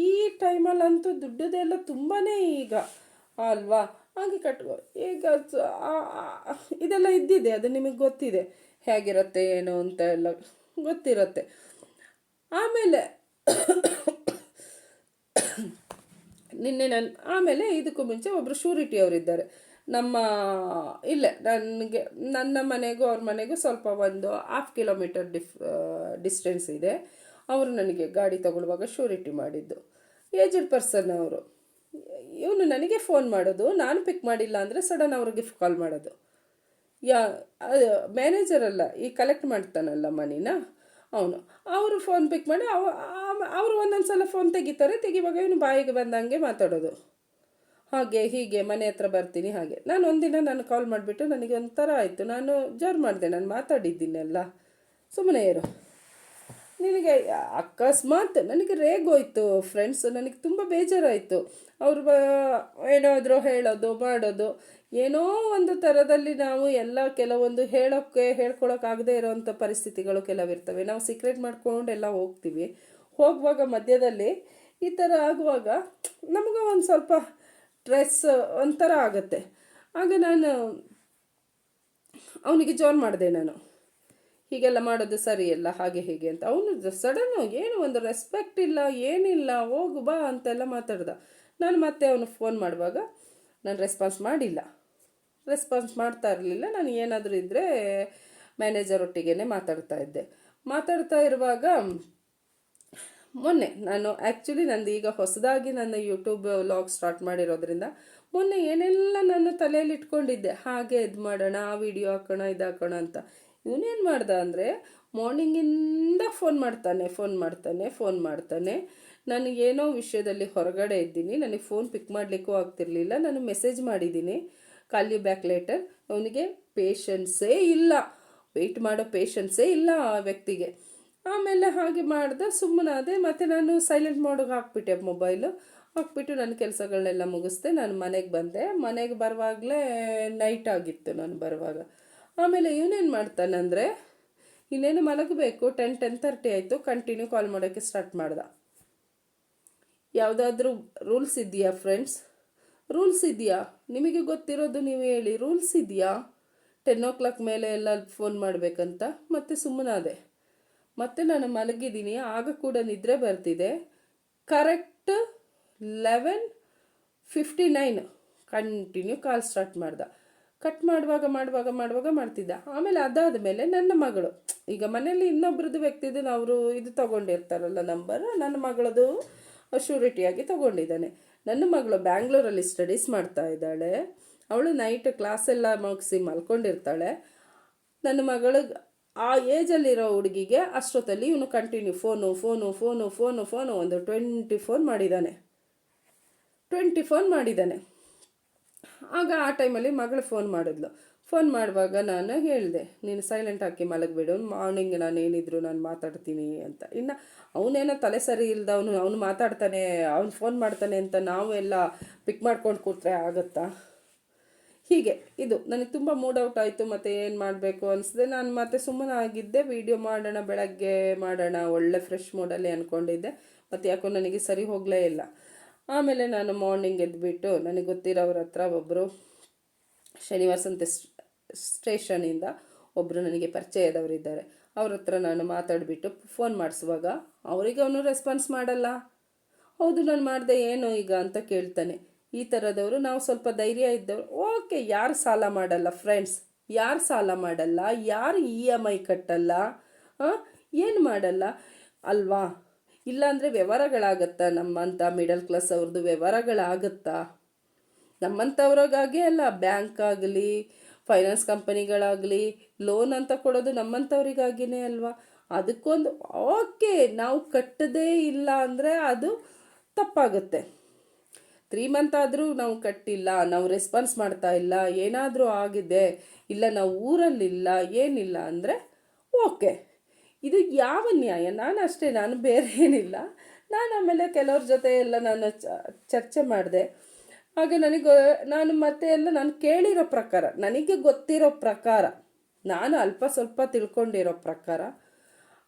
ಈ ಟೈಮಲ್ಲಂತೂ ದುಡ್ಡದೆಲ್ಲ ತುಂಬಾ ಈಗ. ಅಲ್ವಾ? ಹಾಗೆ ಕಟ್ಕೊ ಈಗ ಇದೆಲ್ಲ ಇದ್ದಿದೆ, ಅದು ನಿಮಗೆ ಗೊತ್ತಿದೆ. ಹೇಗಿರುತ್ತೆ, ಏನು ಅಂತ ಎಲ್ಲ ಗೊತ್ತಿರುತ್ತೆ. ಆಮೇಲೆ, ನಿನ್ನೆ ನಾನು, ಆಮೇಲೆ ಇದಕ್ಕೂ ಮುಂಚೆ ಒಬ್ಬರು ಶೂರಿಟಿ ಅವರಿದ್ದಾರೆ ನಮ್ಮ, ಇಲ್ಲೇ, ನನಗೆ, ನನ್ನ ಮನೆಗೂ ಅವ್ರ ಮನೆಗೂ ಸ್ವಲ್ಪ ಒಂದು ಹಾಫ್ ಕಿಲೋಮೀಟರ್ ಡಿಫ್ ಡಿಸ್ಟೆನ್ಸ್ ಇದೆ. ಅವರು ನನಗೆ ಗಾಡಿ ತಗೊಳ್ಳುವಾಗ ಶೂರಿಟಿ ಮಾಡಿದ್ದು. ಏಜೆಡ್ ಪರ್ಸನ್ ಅವರು. ಇವನು ನನಗೆ ಫೋನ್ ಮಾಡೋದು, ನಾನು ಪಿಕ್ ಮಾಡಿಲ್ಲ ಅಂದರೆ ಸಡನ್ ಅವ್ರಿಗೆ ಕಾಲ್ ಮಾಡೋದು. ಯಾ ಮ್ಯಾನೇಜರ್ ಅಲ್ಲ, ಈ ಕಲೆಕ್ಟ್ ಮಾಡ್ತಾನಲ್ಲ ಮನಿನ, ಅವನು. ಅವರು ಫೋನ್ ಪಿಕ್ ಮಾಡಿ, ಅವ ಅವರು ಒಂದೊಂದು ಸಲ ಫೋನ್ ತೆಗಿತಾರೆ, ತೆಗಿವಾಗ ಇವನು ಬಾಯಿಗೆ ಬಂದಂಗೆ ಮಾತಾಡೋದು. ಹಾಗೆ ಹೀಗೆ ಮನೆ ಹತ್ರ ಬರ್ತೀನಿ ಹಾಗೆ. ನಾನು ಒಂದಿನ ನಾನು ಕಾಲ್ ಮಾಡಿಬಿಟ್ಟು ನನಗೆ ಒಂಥರ ಆಯಿತು. ನಾನು ಜೋರು ಮಾಡಿದೆ, ನಾನು ಮಾತಾಡಿದ್ದೀನೆಲ್ಲ. ಸುಮ್ಮನೆ ಇರು. ನಿನಗೆ ಅಕಸ್ಮಾತ್ ನನಗೆ ರೇಗೋಯ್ತು ಫ್ರೆಂಡ್ಸ್ ನನಗೆ ತುಂಬ ಬೇಜಾರಾಯಿತು. ಅವರು ಏನಾದರೂ ಹೇಳೋದು, ಮಾಡೋದು, ಏನೋ ಒಂದು ಥರದಲ್ಲಿ ನಾವು ಎಲ್ಲ ಕೆಲವೊಂದು ಹೇಳೋಕ್ಕೆ ಹೇಳ್ಕೊಳಕ್ಕಾಗದೇ ಇರೋವಂಥ ಪರಿಸ್ಥಿತಿಗಳು ಕೆಲವಿರ್ತವೆ. ನಾವು ಸೀಕ್ರೆಟ್ ಮಾಡ್ಕೊಂಡು ಎಲ್ಲ ಹೋಗ್ತೀವಿ. ಹೋಗುವಾಗ ಮಧ್ಯದಲ್ಲಿ ಈ ಥರ ಆಗುವಾಗ ನಮಗೂ ಒಂದು ಸ್ವಲ್ಪ ಸ್ಟ್ರೆಸ್ ಒಂಥರ ಆಗುತ್ತೆ. ಆಗ ನಾನು ಅವನಿಗೆ ಜಾನ್ ಮಾಡಿದೆ ನಾನು. ಹೀಗೆಲ್ಲ ಮಾಡೋದು ಸರಿಯಲ್ಲ ಹಾಗೆ ಹೀಗೆ ಅಂತ. ಅವನು ಸಡನ್ನು ಏನು ಒಂದು ರೆಸ್ಪೆಕ್ಟ್ ಇಲ್ಲ, ಏನಿಲ್ಲ, ಹೋಗು ಬಾ ಅಂತೆಲ್ಲ ಮಾತಾಡ್ದ. ನಾನು ಮತ್ತೆ ಅವನು ಫೋನ್ ಮಾಡುವಾಗ ನಾನು ರೆಸ್ಪಾನ್ಸ್ ಮಾಡಿಲ್ಲ. ರೆಸ್ಪಾನ್ಸ್ ಮಾಡ್ತಾ ಇರಲಿಲ್ಲ. ನಾನು ಏನಾದರೂ ಇದ್ದರೆ ಮ್ಯಾನೇಜರ್ ಒಟ್ಟಿಗೆ ಮಾತಾಡ್ತಾ ಇದ್ದೆ. ಮಾತಾಡ್ತಾ ಇರುವಾಗ ಮೊನ್ನೆ ನಾನು ಆ್ಯಕ್ಚುಲಿ ನಂದು ಈಗ ಹೊಸದಾಗಿ ನನ್ನ ಯೂಟ್ಯೂಬ್ ವ್ಲಾಗ್ ಸ್ಟಾರ್ಟ್ ಮಾಡಿರೋದ್ರಿಂದ ಮೊನ್ನೆ ಏನೆಲ್ಲ ನನ್ನ ತಲೆಯಲ್ಲಿ ಇಟ್ಕೊಂಡಿದ್ದೆ. ಹಾಗೆ ಇದು ಮಾಡೋಣ, ಆ ವಿಡಿಯೋ ಹಾಕೋಣ, ಇದು ಹಾಕೋಣ ಅಂತ. ಇವನೇನು ಮಾಡ್ದೆ ಅಂದರೆ ಮಾರ್ನಿಂಗಿಂದ ಫೋನ್ ಮಾಡ್ತಾನೆ ಫೋನ್ ಮಾಡ್ತಾನೆ ಫೋನ್ ಮಾಡ್ತಾನೆ. ನಾನು ಏನೋ ವಿಷಯದಲ್ಲಿ ಹೊರಗಡೆ ಇದ್ದೀನಿ. ನನಗೆ ಫೋನ್ ಪಿಕ್ ಮಾಡಲಿಕ್ಕೂ ಆಗ್ತಿರ್ಲಿಲ್ಲ. ನಾನು ಮೆಸೇಜ್ ಮಾಡಿದ್ದೀನಿ. ಕಾಲ್ ಯು ಬ್ಯಾಕ್ ಲೇಟರ್ ಅವನಿಗೆ ಪೇಷನ್ಸೇ ಇಲ್ಲ. ವೆಯ್ಟ್ ಮಾಡೋ ಪೇಷನ್ಸೇ ಇಲ್ಲ ಆ ವ್ಯಕ್ತಿಗೆ. ಆಮೇಲೆ ಹಾಗೆ ಮಾಡ್ದೆ ಸುಮ್ಮನಾದೆ ಮತ್ತು ನಾನು ಸೈಲೆಂಟ್ ಮೋಡಿಗೆ ಹಾಕ್ಬಿಟ್ಟೆ ಮೊಬೈಲು ಹಾಕ್ಬಿಟ್ಟು ನನ್ನ ಕೆಲಸಗಳನ್ನೆಲ್ಲ ಮುಗಿಸ್ದೆ. ನಾನು ಮನೆಗೆ ಬಂದೆ. ಮನೆಗೆ ಬರುವಾಗಲೇ ನೈಟ್ ಆಗಿತ್ತು ನಾನು ಬರುವಾಗ. ಆಮೇಲೆ ಇವನೇನು ಮಾಡ್ತಾನಂದರೆ ಇನ್ನೇನು ಮಲಗಬೇಕು. ಟೆನ್ ಟೆನ್ ತರ್ಟಿ ಆಯಿತು. ಕಂಟಿನ್ಯೂ ಕಾಲ್ ಮಾಡೋಕ್ಕೆ ಸ್ಟಾರ್ಟ್ ಮಾಡ್ದ. ಯಾವುದಾದ್ರೂ ರೂಲ್ಸ್ ಇದೆಯಾ ಫ್ರೆಂಡ್ಸ್ ರೂಲ್ಸ್ ಇದೆಯಾ? ನಿಮಗೆ ಗೊತ್ತಿರೋದು ನೀವು ಹೇಳಿ. ರೂಲ್ಸ್ ಇದೆಯಾ? ಟೆನ್ ಓ ಕ್ಲಾಕ್ ಮೇಲೆ ಎಲ್ಲ ಫೋನ್ ಮಾಡಬೇಕಂತ? ಮತ್ತೆ ಸುಮ್ಮನಾದೆ ಮತ್ತೆ ನಾನು ಮಲಗಿದ್ದೀನಿ, ಆಗ ಕೂಡ ನಿದ್ರೆ ಬರ್ತಿದೆ. Correct eleven fifty nine continue call start ಮಾಡ್ದ. ಕಟ್ ಮಾಡುವಾಗ ಮಾಡುವಾಗ ಮಾಡುವಾಗ ಮಾಡ್ತಿದ್ದ. ಆಮೇಲೆ ಅದಾದ ಮೇಲೆ ನನ್ನ ಮಗಳು, ಈಗ ಮನೇಲಿ ಇನ್ನೊಬ್ರದ್ದು ವ್ಯಕ್ತಿದು ಅವರು ಇದು ತೊಗೊಂಡಿರ್ತಾರಲ್ಲ ನಂಬರ್ ನನ್ನ ಮಗಳದು ಶ್ಯೂರಿಟಿಯಾಗಿ ತೊಗೊಂಡಿದ್ದಾನೆ. ನನ್ನ ಮಗಳು ಬ್ಯಾಂಗ್ಳೂರಲ್ಲಿ ಸ್ಟಡೀಸ್ ಮಾಡ್ತಾ ಇದ್ದಾಳೆ. ಅವಳು ನೈಟ್ ಕ್ಲಾಸ್ ಎಲ್ಲ ಮುಗಿಸಿ ಮಲ್ಕೊಂಡಿರ್ತಾಳೆ. ನನ್ನ ಮಗಳಿಗೆ ಆ ಏಜಲ್ಲಿರೋ ಹುಡುಗಿಗೆ ಅಷ್ಟೊತ್ತಲ್ಲಿ ಇವನು continue phone phone phone phone phone ಒಂದು ಟ್ವೆಂಟಿ ಫೋನ್ ಮಾಡಿದ್ದಾನೆ ಟ್ವೆಂಟಿ ಫೋನ್ ಮಾಡಿದ್ದಾನೆ ಆಗ ಆ ಟೈಮಲ್ಲಿ ಮಗಳು ಫೋನ್ ಮಾಡಿದ್ಲು. ಫೋನ್ ಮಾಡುವಾಗ ನಾನು ಹೇಳಿದೆ, ನೀನು ಸೈಲೆಂಟ್ ಹಾಕಿ ಮಲಗಿಬಿಡು ಮಾರ್ನಿಂಗ್ ನಾನು ಏನಿದ್ರು ನಾನು ಮಾತಾಡ್ತೀನಿ ಅಂತ. ಇನ್ನು ಅವನೇನೋ ತಲೆ ಸರಿ ಇಲ್ದವನು ಅವನು ಮಾತಾಡ್ತಾನೆ, ಅವ್ನು ಫೋನ್ ಮಾಡ್ತಾನೆ ಅಂತ ನಾವು ಎಲ್ಲ ಪಿಕ್ ಮಾಡ್ಕೊಂಡು ಕೂತ್ರೆ ಆಗುತ್ತಾ? ಹೀಗೆ, ಇದು ನನಗೆ ತುಂಬ ಮೂಡ್ ಔಟ್ ಆಯಿತು ಮತ್ತು ಏನು ಮಾಡಬೇಕು ಅನಿಸಿದೆ. ನಾನು ಮತ್ತೆ ಸುಮ್ಮನೆ ಆಗಿದ್ದೆ ವಿಡಿಯೋ ಮಾಡೋಣ, ಬೆಳಗ್ಗೆ ಮಾಡೋಣ, ಒಳ್ಳೆ ಫ್ರೆಶ್ ಮೂಡಲ್ಲಿ ಅಂದ್ಕೊಂಡಿದ್ದೆ ಮತ್ತು ಯಾಕೋ ನನಗೆ ಸರಿ ಹೋಗಲೇ ಇಲ್ಲ. ಆಮೇಲೆ ನಾನು ಮಾರ್ನಿಂಗ್ ಎದ್ದುಬಿಟ್ಟು ನನಗೆ ಗೊತ್ತಿರೋವ್ರ ಹತ್ರ ಒಬ್ಬರು ಶನಿವಾರ ಸಂತೆ ಸ್ಟೇಷನಿಂದ ಒಬ್ಬರು ನನಗೆ ಪರಿಚಯದವರಿದ್ದಾರೆ ಅವ್ರ ಹತ್ರ ನಾನು ಮಾತಾಡಿಬಿಟ್ಟು ಫೋನ್ ಮಾಡಿಸುವಾಗ, ಅವರಿಗೆ ಅವನು ರೆಸ್ಪಾನ್ಸ್ ಮಾಡಲ್ಲ. ಹೌದು, ನಾನು ಮಾಡಿದೆ ಏನು ಈಗ ಅಂತ ಕೇಳ್ತಾನೆ. ಈ ಥರದವರು ನಾವು ಸ್ವಲ್ಪ ಧೈರ್ಯ ಇದ್ದವರು, ಓಕೆ, ಯಾರು ಸಾಲ ಮಾಡಲ್ಲ ಫ್ರೆಂಡ್ಸ್ ಯಾರು ಸಾಲ ಮಾಡಲ್ಲ, ಯಾರು ಇ ಎಂ ಐ ಕಟ್ಟಲ್ಲ ಏನು ಮಾಡಲ್ಲ, ಅಲ್ವಾ? ಇಲ್ಲಾಂದರೆ ವ್ಯವಹಾರಗಳಾಗತ್ತಾ ನಮ್ಮಂಥ ಮಿಡಲ್ ಕ್ಲಾಸ್ ಅವ್ರದ್ದು ವ್ಯವಹಾರಗಳಾಗತ್ತಾ? ನಮ್ಮಂಥವ್ರಿಗಾಗೆ ಅಲ್ಲ ಬ್ಯಾಂಕ್ ಆಗಲಿ ಫೈನಾನ್ಸ್ ಕಂಪನಿಗಳಾಗಲಿ ಲೋನ್ ಅಂತ ಕೊಡೋದು ನಮ್ಮಂಥವ್ರಿಗಾಗಿನೇ ಅಲ್ವಾ? ಅದಕ್ಕೊಂದು, ಓಕೆ, ನಾವು ಕಟ್ಟದೇ ಇಲ್ಲ ಅಂದರೆ ಅದು ತಪ್ಪಾಗುತ್ತೆ. ತ್ರೀ ಮಂತ್ ಆದರೂ ನಾವು ಕಟ್ಟಿಲ್ಲ, ನಾವು ರೆಸ್ಪಾನ್ಸ್ ಮಾಡ್ತಾ ಇಲ್ಲ, ಏನಾದರೂ ಆಗಿದೆ, ಇಲ್ಲ ನಾವು ಊರಲ್ಲಿಲ್ಲ, ಏನಿಲ್ಲ ಅಂದರೆ ಓಕೆ ಇದು ಯಾವ ನ್ಯಾಯ? ನಾನು ಅಷ್ಟೇ, ನಾನು ಬೇರೆ ಏನಿಲ್ಲ. ನಾನು ಆಮೇಲೆ ಕೆಲವ್ರ ಜೊತೆ ಎಲ್ಲ ನಾನು ಚರ್ಚೆ ಮಾಡಿದೆ. ಹಾಗೆ ನನಗೆ, ನಾನು ಮತ್ತೆ ಎಲ್ಲ ನಾನು ಕೇಳಿರೋ ಪ್ರಕಾರ, ನನಗೆ ಗೊತ್ತಿರೋ ಪ್ರಕಾರ, ನಾನು ಅಲ್ಪ ಸ್ವಲ್ಪ ತಿಳ್ಕೊಂಡಿರೋ ಪ್ರಕಾರ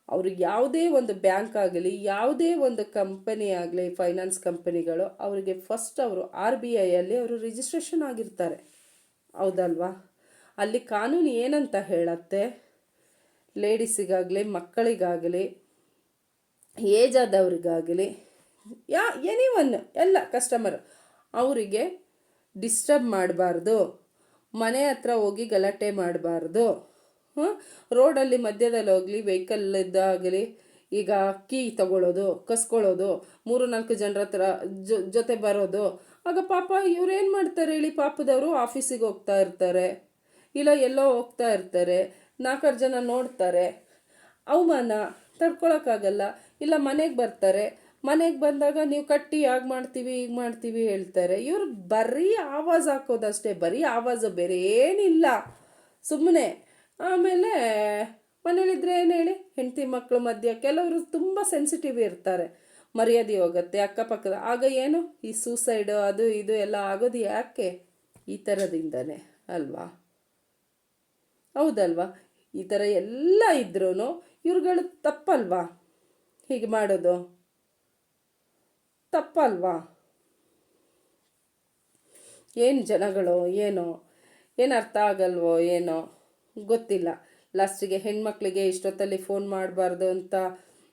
ಅವ್ರಿಗೆ ಯಾವುದೇ ಒಂದು ಬ್ಯಾಂಕ್ ಆಗಲಿ, ಯಾವುದೇ ಒಂದು ಕಂಪನಿ ಆಗಲಿ, ಫೈನಾನ್ಸ್ ಕಂಪನಿಗಳು ಅವರಿಗೆ ಫಸ್ಟ್ ಅವರು ಆರ್ ಬಿ ಐಯಲ್ಲಿ ಅವರು ರಿಜಿಸ್ಟ್ರೇಷನ್ ಆಗಿರ್ತಾರೆ. ಹೌದಲ್ವಾ? ಅಲ್ಲಿ ಕಾನೂನು ಏನಂತ ಹೇಳತ್ತೆ? ಲೇಡೀಸಿಗಾಗಲಿ ಮಕ್ಕಳಿಗಾಗಲಿ ಏಜ್ ಆದವ್ರಿಗಾಗಲಿ, ಯಾ ಎನಿ ಒನ್ ಎಲ್ಲ ಕಸ್ಟಮರ್ ಅವರಿಗೆ ಡಿಸ್ಟರ್ಬ್ ಮಾಡಬಾರ್ದು. ಮನೆ ಹತ್ರ ಹೋಗಿ ಗಲಾಟೆ ಮಾಡಬಾರ್ದು. ರೋಡಲ್ಲಿ ಮಧ್ಯದಲ್ಲಿ ಹೋಗಲಿ ವೆಹಿಕಲ್ ಇದ್ದಾಗಲಿ, ಈಗ ಕೀ ತಗೊಳ್ಳೋದು ಕಸ್ಕೊಳ್ಳೋದು, ಮೂರು ನಾಲ್ಕು ಜನರ ಹತ್ರ ಜೊತೆ ಬರೋದು. ಆಗ ಪಾಪ ಇವ್ರು ಏನು ಮಾಡ್ತಾರೆ ಹೇಳಿ? ಪಾಪದವರು ಆಫೀಸಿಗೆ ಹೋಗ್ತಾ ಇರ್ತಾರೆ. ಇಲ್ಲ, ಎಲ್ಲೋ ಹೋಗ್ತಾ ಇರ್ತಾರೆ. ನಾಲ್ಕಾರು ಜನ ನೋಡ್ತಾರೆ. ಅವಮಾನ, ತಡ್ಕೊಳಕ್ಕಾಗಲ್ಲ. ಇಲ್ಲ, ಮನೆಗೆ ಬರ್ತಾರೆ. ಮನೆಗೆ ಬಂದಾಗ ನೀವು ಕಟ್ಟಿ ಹಾಗೆ ಮಾಡ್ತೀವಿ ಈಗ ಮಾಡ್ತೀವಿ ಹೇಳ್ತಾರೆ. ಇವ್ರು ಬರೀ ಆವಾಜ್ ಹಾಕೋದಷ್ಟೇ, ಬರೀ ಆವಾಜು ಬೇರೆ ಏನಿಲ್ಲ ಸುಮ್ಮನೆ ಆಮೇಲೆ ಮನೇಲಿದ್ರೆ ಏನು ಹೇಳಿ? ಹೆಂಡತಿ ಮಕ್ಕಳು ಮಧ್ಯ ಕೆಲವರು ತುಂಬ ಸೆನ್ಸಿಟಿವ್ ಇರ್ತಾರೆ. ಮರ್ಯಾದೆ ಹೋಗುತ್ತೆ, ಅಕ್ಕಪಕ್ಕದ. ಆಗ ಏನು? ಈ ಸೂಸೈಡು ಅದು ಇದು ಎಲ್ಲ ಆಗೋದು ಯಾಕೆ? ಈ ಥರದಿಂದನೇ ಅಲ್ವಾ? ಹೌದಲ್ವಾ? ಈ ಥರ ಎಲ್ಲ ಇದ್ರೂ ಇವ್ರುಗಳು ತಪ್ಪಲ್ವಾ? ಹೀಗೆ ಮಾಡೋದು? ತಪ್ಪಲ್ವಾ? ಏನು ಜನಗಳು? ಏನು? ಏನು ಅರ್ಥ ಆಗಲ್ವೋ, ಏನೋ? ಗೊತ್ತಿಲ್ಲ. ಲಾಸ್ಟಿಗೆ ಹೆಣ್ಮಕ್ಳಿಗೆ ಇಷ್ಟೊತ್ತಲ್ಲಿ ಫೋನ್ ಮಾಡಬಾರ್ದು ಅಂತ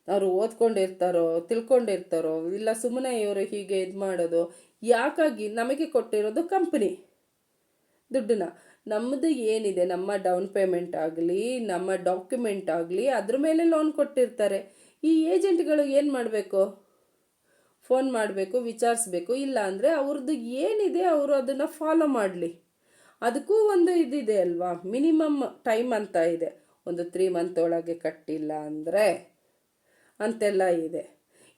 ಅವರು ಓದ್ಕೊಂಡಿರ್ತಾರೋ, ತಿಳ್ಕೊಂಡಿರ್ತಾರೋ, ಇಲ್ಲ ಸುಮ್ಮನೆ ಇವರು ಹೀಗೆ ಇದು ಮಾಡೋದು, ಯಾಕಾಗಿ ನಮಗೆ ಕೊಟ್ಟಿರೋದು ಕಂಪ್ನಿ ದುಡ್ಡನ್ನ. ನಮ್ಮದು ಏನಿದೆ, ನಮ್ಮ ಡೌನ್ ಪೇಮೆಂಟ್ ಆಗಲಿ, ನಮ್ಮ ಡಾಕ್ಯುಮೆಂಟ್ ಆಗಲಿ, ಅದ್ರ ಮೇಲೆ ಲೋನ್ ಕೊಟ್ಟಿರ್ತಾರೆ. ಈ ಏಜೆಂಟ್ಗಳು ಏನು ಮಾಡಬೇಕು? ಫೋನ್ ಮಾಡಬೇಕು, ವಿಚಾರಿಸ್ಬೇಕು, ಇಲ್ಲ ಅಂದರೆ ಅವ್ರದ್ದು ಏನಿದೆ ಅವರು ಅದನ್ನು ಫಾಲೋ ಮಾಡಲಿ. ಅದಕ್ಕೂ ಒಂದು ಇದಿದೆ ಅಲ್ವಾ? ಮಿನಿಮಮ್ ಟೈಮ್ ಅಂತ ಇದೆ. ಒಂದು ತ್ರೀ ಮಂತ್ ಒಳಗೆ ಕಟ್ಟಿಲ್ಲ ಅಂದರೆ ಅಂತೆಲ್ಲ ಇದೆ.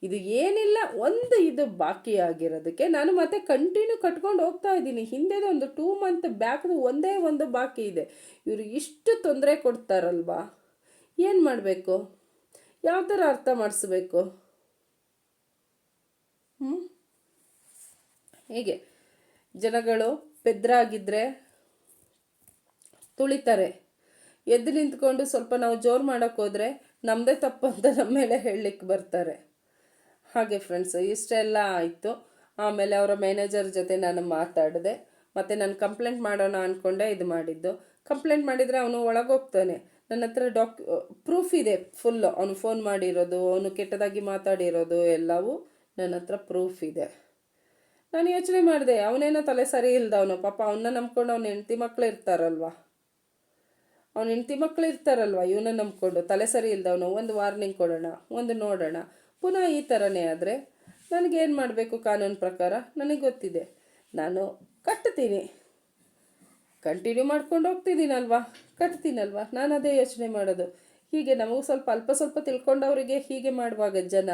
ಇದು ಏನಿಲ್ಲ, ಒಂದು ಇದು ಬಾಕಿ ಆಗಿರೋದಕ್ಕೆ ನಾನು ಮತ್ತೆ ಕಂಟಿನ್ಯೂ ಕಟ್ಕೊಂಡು ಹೋಗ್ತಾ ಇದ್ದೀನಿ. ಹಿಂದೆದು ಒಂದು ಟೂ ಮಂತ್ ಬ್ಯಾಕ್ದು ಒಂದೇ ಒಂದು ಬಾಕಿ ಇದೆ. ಇವರು ಇಷ್ಟು ತೊಂದರೆ ಕೊಡ್ತಾರಲ್ವಾ? ಏನು ಮಾಡಬೇಕು? ಯಾವ ಥರ ಅರ್ಥ ಮಾಡಿಸ್ಬೇಕು? ಹೀಗೆ? ಜನಗಳು ಪೆದ್ರಾಗಿದ್ದರೆ ತುಳಿತಾರೆ. ಎದ್ದು ನಿಂತ್ಕೊಂಡು ಸ್ವಲ್ಪ ನಾವು ಜೋರು ಮಾಡೋಕ್ಕೋದ್ರೆ ನಮ್ಮದೇ ತಪ್ಪು ಅಂತ ನಮ್ಮ ಮೇಲೆ ಹೇಳಲಿಕ್ಕೆ ಬರ್ತಾರೆ. ಹಾಗೆ ಫ್ರೆಂಡ್ಸ್ ಇಷ್ಟೆಲ್ಲ ಆಯಿತು. ಆಮೇಲೆ ಅವರ ಮ್ಯಾನೇಜರ್ ಜೊತೆ ನಾನು ಮಾತಾಡಿದೆ. ಮತ್ತು ನಾನು ಕಂಪ್ಲೇಂಟ್ ಮಾಡೋಣ ಅಂದ್ಕೊಂಡೆ ಇದು ಮಾಡಿದ್ದು. ಕಂಪ್ಲೇಂಟ್ ಮಾಡಿದರೆ ಅವನು ಒಳಗೋಗ್ತಾನೆ. ನನ್ನ ಹತ್ರ ಡಾಕ್ ಪ್ರೂಫ್ ಇದೆ ಫುಲ್ಲು ಅವನು ಫೋನ್ ಮಾಡಿರೋದು, ಅವನು ಕೆಟ್ಟದಾಗಿ ಮಾತಾಡಿರೋದು ಎಲ್ಲವೂ ನನ್ನ ಹತ್ರ ಪ್ರೂಫ್ ಇದೆ. ನಾನು ಯೋಚನೆ ಮಾಡಿದೆ, ಅವನೇನೋ ತಲೆ ಸರಿ ಇಲ್ದವನು. ಪಾಪ ಅವನ್ನ ನಂಬ್ಕೊಂಡು ಅವನ ಹೆಂಡತಿ ಮಕ್ಕಳು ಇರ್ತಾರಲ್ವಾ. ಅವ್ನ ಹೆಂಡತಿ ಮಕ್ಕಳು ಇರ್ತಾರಲ್ವ, ಇವನ ನಂಬ್ಕೊಂಡು. ತಲೆ ಸರಿ ಇಲ್ದವನು, ಒಂದು ವಾರ್ನಿಂಗ್ ಕೊಡೋಣ, ಒಂದು ನೋಡೋಣ. ಪುನಃ ಈ ಥರನೇ ಆದರೆ ನನಗೇನು ಮಾಡಬೇಕು ಕಾನೂನು ಪ್ರಕಾರ? ನನಗೆ ಗೊತ್ತಿದೆ. ನಾನು ಕಟ್ತೀನಿ. ಕಂಟಿನ್ಯೂ ಮಾಡ್ಕೊಂಡು ಹೋಗ್ತಿದ್ದೀನಲ್ವಾ? ಕಟ್ತೀನಲ್ವಾ? ನಾನು ಅದೇ ಯೋಚನೆ ಮಾಡೋದು. ಹೀಗೆ ನಮಗೂ ಸ್ವಲ್ಪ ಅಲ್ಪ ಸ್ವಲ್ಪ ತಿಳ್ಕೊಂಡವರಿಗೆ ಹೀಗೆ ಮಾಡುವಾಗ ಜನ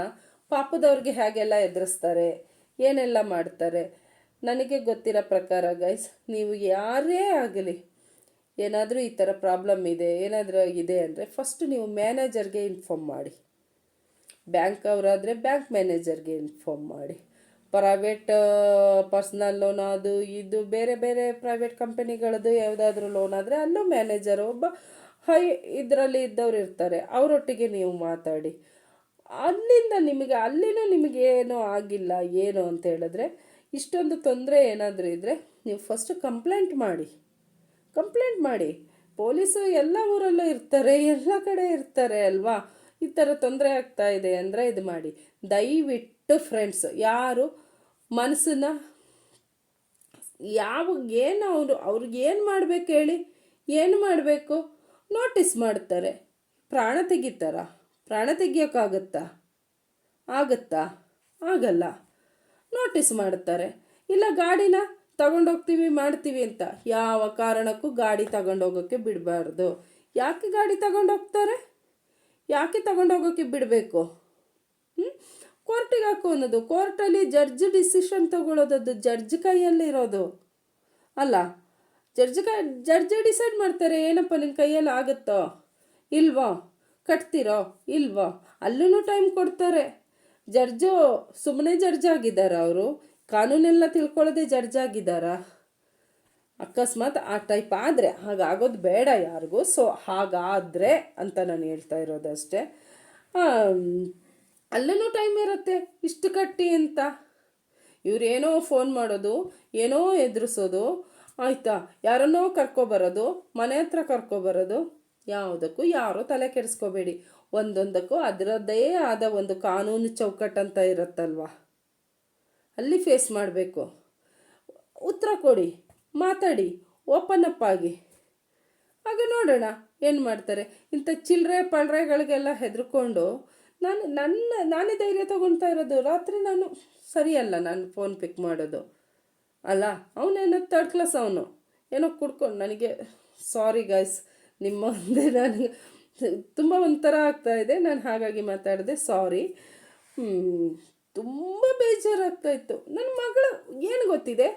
ಪಾಪದವ್ರಿಗೆ ಹೇಗೆಲ್ಲ ಎದುರಿಸ್ತಾರೆ. ಏನೆಲ್ಲ ಮಾಡ್ತಾರೆ? ನನಗೆ ಗೊತ್ತಿರೋ ಪ್ರಕಾರ ಗೈಸ್ ನೀವು ಯಾರೇ ಆಗಲಿ ಏನಾದರೂ ಈ ಥರ ಪ್ರಾಬ್ಲಮ್ ಇದೆ, ಏನಾದರೂ ಇದೆ ಅಂದರೆ ಫಸ್ಟ್ ನೀವು ಮ್ಯಾನೇಜರ್ಗೆ ಇನ್ಫಾರ್ಮ್ ಮಾಡಿ. ಬ್ಯಾಂಕ್ ಅವರಾದರೆ ಬ್ಯಾಂಕ್ ಮ್ಯಾನೇಜರ್ಗೆ ಇನ್ಫಾರ್ಮ್ ಮಾಡಿ. ಪ್ರೈವೇಟ್ ಪರ್ಸ್ನಲ್ ಲೋನ್ ಅದು, ಇದು, ಬೇರೆ ಬೇರೆ ಪ್ರೈವೇಟ್ ಕಂಪನಿಗಳದ್ದು ಯಾವುದಾದ್ರೂ ಲೋನ್ ಆದರೆ ಅಲ್ಲೂ ಮ್ಯಾನೇಜರ್ ಒಬ್ಬ ಹೈ ಇದರಲ್ಲಿ ಇದ್ದವ್ರು ಇರ್ತಾರೆ, ಅವರೊಟ್ಟಿಗೆ ನೀವು ಮಾತಾಡಿ. ಅಲ್ಲಿಂದ ನಿಮಗೆ, ಅಲ್ಲಿನೂ ನಿಮಗೆ ಏನೂ ಆಗಿಲ್ಲ, ಏನು ಅಂತ ಹೇಳಿದ್ರೆ ಇಷ್ಟೊಂದು ತೊಂದರೆ ಏನಾದರೂ ಇದ್ದರೆ ನೀವು ಫಸ್ಟ್ ಕಂಪ್ಲೇಂಟ್ ಮಾಡಿ. ಕಂಪ್ಲೇಂಟ್ ಮಾಡಿ. ಪೊಲೀಸು ಎಲ್ಲ ಊರಲ್ಲೂ ಇರ್ತಾರೆ, ಎಲ್ಲ ಕಡೆ ಇರ್ತಾರೆ ಅಲ್ವಾ? ಈ ಥರ ತೊಂದರೆ ಆಗ್ತಾ ಇದೆ ಅಂದರೆ ಇದು ಮಾಡಿ. ದಯವಿಟ್ಟು ಫ್ರೆಂಡ್ಸ್ ಯಾರು ಮನಸ್ಸನ್ನ ಯಾವ ಏನು ಅವರು, ಅವ್ರಿಗೆ ಏನು ಮಾಡಬೇಕು ಹೇಳಿ? ಏನು ಮಾಡಬೇಕು? ನೋಟಿಸ್ ಮಾಡ್ತಾರೆ. ಪ್ರಾಣ ತೆಗಿತಾರ? ಪ್ರಾಣ ತೆಗಿಯೋಕ್ಕಾಗತ್ತಾ? ಆಗುತ್ತಾ? ಆಗಲ್ಲ. ನೋಟಿಸ್ ಮಾಡ್ತಾರೆ. ಇಲ್ಲ ಗಾಡಿನ ತಗೊಂಡೋಗ್ತೀವಿ, ಮಾಡ್ತೀವಿ ಅಂತ. ಯಾವ ಕಾರಣಕ್ಕೂ ಗಾಡಿ ತಗೊಂಡೋಗೋಕ್ಕೆ ಬಿಡಬಾರ್ದು. ಯಾಕೆ ಗಾಡಿ ತಗೊಂಡೋಗ್ತಾರೆ? ಯಾಕೆ ತಗೊಂಡೋಗೋಕ್ಕೆ ಬಿಡಬೇಕು? ಹ್ಞೂ ಕೋರ್ಟಿಗೆ ಹಾಕು ಅನ್ನೋದು. ಕೋರ್ಟಲ್ಲಿ ಜಡ್ಜ್ ಡಿಸಿಷನ್ ತಗೊಳ್ಳೋದದ್ದು ಜಡ್ಜ್ ಕೈಯಲ್ಲಿರೋದು. ಅಲ್ಲ, ಜಡ್ಜ್ ಕೈ, ಜಡ್ಜ್ ಡಿಸೈಡ್ ಮಾಡ್ತಾರೆ, ಏನಪ್ಪ ನಿಮ್ಮ ಕೈಯಲ್ಲಿ ಆಗುತ್ತೋ? ಇಲ್ವೋ? ಕಟ್ತಿರೋ? ಇಲ್ವೋ? ಅಲ್ಲೂ ಟೈಮ್ ಕೊಡ್ತಾರೆ. ಜಡ್ಜು ಸುಮ್ಮನೆ ಜಡ್ಜ್ ಆಗಿದ್ದಾರೆ ಅವರು. ಕಾನೂನೆಲ್ಲ ತಿಳ್ಕೊಳ್ಳೋದೇ ಜಡ್ಜ್ ಆಗಿದ್ದಾರಾ ಅಕಸ್ಮಾತ್ ಆ ಟೈಪ್ ಆದರೆ ಹಾಗಾಗೋದು ಬೇಡ ಯಾರಿಗೂ. ಸೊ ಹಾಗಾದರೆ ಅಂತ ನಾನು ಹೇಳ್ತಾ ಇರೋದಷ್ಟೇ ಅಲ್ಲೂ ಟೈಮ್ ಇರುತ್ತೆ. ಇಷ್ಟು ಕಟ್ಟಿ ಅಂತ. ಇವರೇನೋ ಫೋನ್ ಮಾಡೋದು, ಏನೋ ಎದುರಿಸೋದು. ಆಯಿತಾ? ಯಾರನ್ನೋ ಕರ್ಕೊಬರೋದು, ಮನೆ ಹತ್ರ ಕರ್ಕೊಬರೋದು. ಯಾವುದಕ್ಕೂ ಯಾರೂ ತಲೆ ಕೆಡಿಸ್ಕೋಬೇಡಿ. ಒಂದೊಂದಕ್ಕೂ ಅದರದ್ದೇ ಆದ ಒಂದು ಕಾನೂನು ಚೌಕಟ್ಟಂತ ಇರುತ್ತಲ್ವ? ಅಲ್ಲಿ ಫೇಸ್ ಮಾಡಬೇಕು. ಉತ್ತರ ಕೊಡಿ, ಮಾತಾಡಿ ಓಪನ್ ಅಪ್ ಆಗಿ ಆಗ ನೋಡೋಣ ಏನು ಮಾಡ್ತಾರೆ. ಇಂಥ ಚಿಲ್ಲರೆ ಪಳ್ರೆಗಳಿಗೆಲ್ಲ ಹೆದರ್ಕೊಂಡು ನಾನು, ನನ್ನ, ನಾನೇ ಧೈರ್ಯ ತೊಗೊಳ್ತಾ ಇರೋದು. ರಾತ್ರಿ ನಾನು ಸರಿಯಲ್ಲ ನಾನು ಫೋನ್ ಪಿಕ್ ಮಾಡೋದು. ಅಲ್ಲ ಅವನೇನೋ ತರ್ಡ್ ಕ್ಲಾಸ್ ಅವನು. ಏನೋ ಕುಡ್ಕೊಂಡು ನನಗೆ ಸಾರಿ ಗಾಯ್ಸ್ ನಿಮ್ಮ ಮುಂದೆ ನನಗೆ ತುಂಬ ಒಂಥರ ಆಗ್ತಾಯಿದೆ ನಾನು ಹಾಗಾಗಿ ಮಾತಾಡಿದೆ ಸಾರಿ ತುಂಬ ಬೇಜಾರಾಗ್ತಾ ಇತ್ತು. ನನ್ನ ಮಗಳು, ಏನು ಗೊತ್ತಿದೆ?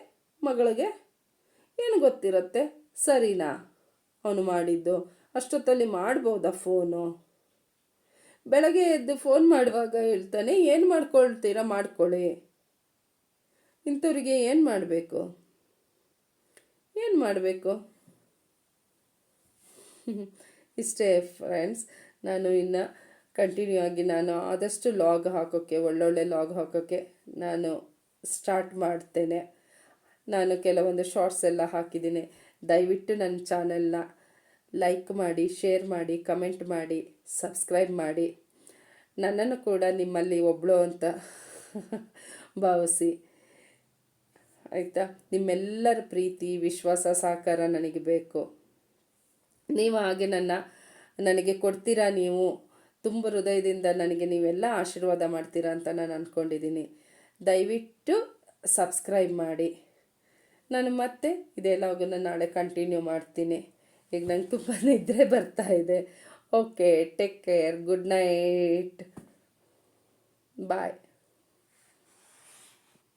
ಮಗಳಿಗೆ? ಏನು ಗೊತ್ತಿರುತ್ತೆ? ಸರಿನಾ? ಅವನು ಮಾಡಿದ್ದು. ಅಷ್ಟೊತ್ತಲ್ಲಿ ಮಾಡ್ಬೋದಾ ಫೋನು? ಬೆಳಗ್ಗೆ ಎದ್ದು ಫೋನ್ ಮಾಡುವಾಗ ಹೇಳ್ತಾನೆ, ಏನು ಮಾಡ್ಕೊಳ್ತೀರಾ? ಮಾಡ್ಕೊಳ್ಳಿ. ಇಂಥವ್ರಿಗೆ ಏನು ಮಾಡಬೇಕು? ಏನು ಮಾಡಬೇಕು? ಇಷ್ಟೇ ಫ್ರೆಂಡ್ಸ್ ನಾನು ಇನ್ನು ಕಂಟಿನ್ಯೂ ಆಗಿ ನಾನು ಆದಷ್ಟು ಲಾಗ್ ಹಾಕೋಕ್ಕೆ ಒಳ್ಳೊಳ್ಳೆ ಲಾಗ್ ಹಾಕೋಕ್ಕೆ ನಾನು ಸ್ಟಾರ್ಟ್ ಮಾಡ್ತೇನೆ. ನಾನು ಕೆಲವೊಂದು ಶಾರ್ಟ್ಸ್ ಎಲ್ಲ ಹಾಕಿದ್ದೀನಿ. ದಯವಿಟ್ಟು ನನ್ನ ಚಾನೆಲ್ನ ಲೈಕ್ ಮಾಡಿ ಶೇರ್ ಮಾಡಿ ಕಮೆಂಟ್ ಮಾಡಿ ಸಬ್ಸ್ಕ್ರೈಬ್ ಮಾಡಿ. ನನ್ನನ್ನು ಕೂಡ ನಿಮ್ಮಲ್ಲಿ ಒಬ್ಬಳು ಅಂತ ಭಾವಿಸಿ. ಆಯಿತಾ? ನಿಮ್ಮೆಲ್ಲರ ಪ್ರೀತಿ, ವಿಶ್ವಾಸ, ಸಹಕಾರ ನನಗೆ ಬೇಕು. ನೀವು ಹಾಗೆ ನನ್ನ, ನನಗೆ ಕೊಡ್ತೀರಾ ನೀವು? ತುಂಬ ಹೃದಯದಿಂದ ನನಗೆ ನೀವೆಲ್ಲ ಆಶೀರ್ವಾದ ಮಾಡ್ತೀರಾ ಅಂತ ನಾನು ಅಂದ್ಕೊಂಡಿದ್ದೀನಿ. ದಯವಿಟ್ಟು ಸಬ್ಸ್ಕ್ರೈಬ್ ಮಾಡಿ. ನಾನು ಮತ್ತೆ ಇದೆಲ್ಲ ಲಾಗನ್ನು ನಾಳೆ ಕಂಟಿನ್ಯೂ ಮಾಡ್ತೀನಿ. ಈಗ ನಂಗೆ ತುಂಬ ನಿದ್ರೆ ಬರ್ತಾ ಇದೆ. Okay, take care, good night. Bye.